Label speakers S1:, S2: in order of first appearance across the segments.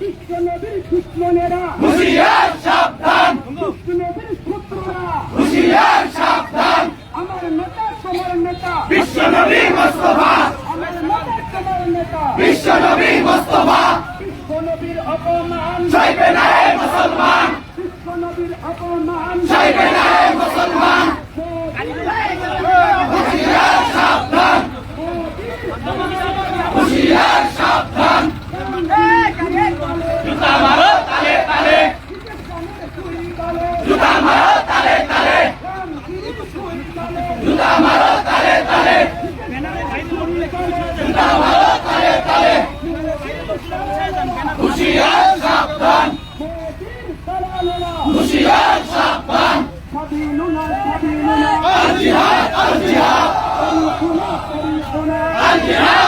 S1: বিশ্বনবীর দুশ্মনেরা হুশিয়ার সাবধান বিশ্বনবীর শত্রুরা হুশিয়ার সাবধান আমার নেতা তোমার নেতা বিশ্বনবী মুস্তফা। আমার নেতা তোমার নেতা বিশ্বনবী মুস্তফা। বিশ্বনবীর অপমান। চাইবে না মুসলমান। বিশ্বনবীর অপমান চাইবে না মুসলমান। হুশিয়ার সাবধান হুশিয়ার সাবধান হুশিয়ার সাবিলুনা সাবিলুনা আল জিহাদ আল জিহাদ আল জিহাদ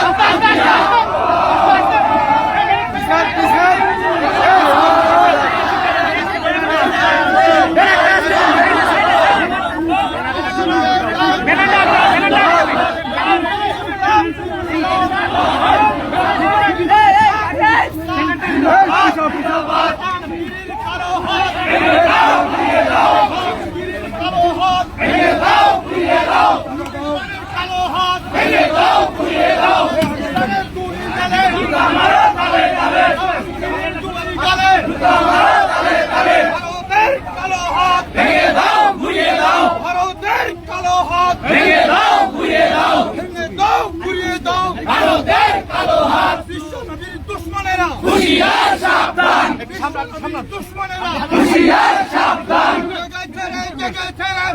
S2: ভারতের কালো হাত
S1: ভেঙে দাও ঘুরিয়ে দাও
S2: ভারতের কালো হাত
S1: ভেঙে দাও পুড়িয়ে দাও।
S2: ভেঙে দাও পুড়িয়ে দাও।
S1: ভারতের কালো হাত।
S2: বিশ্ব নবীর দুশ্মনেরা।
S1: হুঁশিয়ার সাবধান।
S2: দুশ্মনেরা।
S1: হুঁশিয়ার সাবধান।
S2: জেগেছে রে,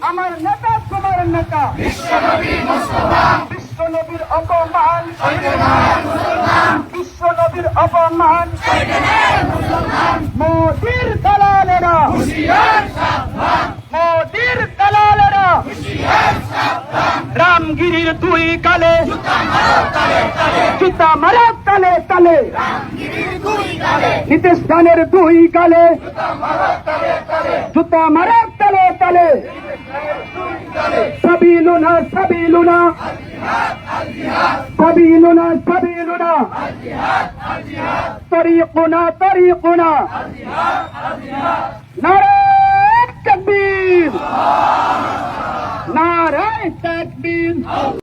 S2: আমার নেতা তোমার নেতা। বিশ্বনবীর অপমান। বিশ্বনবীর অপমান। মোদির দালালেরা। মোদির দালালেরা। রামগিরির দুই কালে। জুতা মারা তালে তালে। নীতিশ খানের দুই কালে জুতা মারা তালে তালে। সাবিলুনা সাবিলুনা সাবিলুনা সাবিলুনা তরিকুনা তরিকুনা নারায় তকবীর। নারায় তকবীর।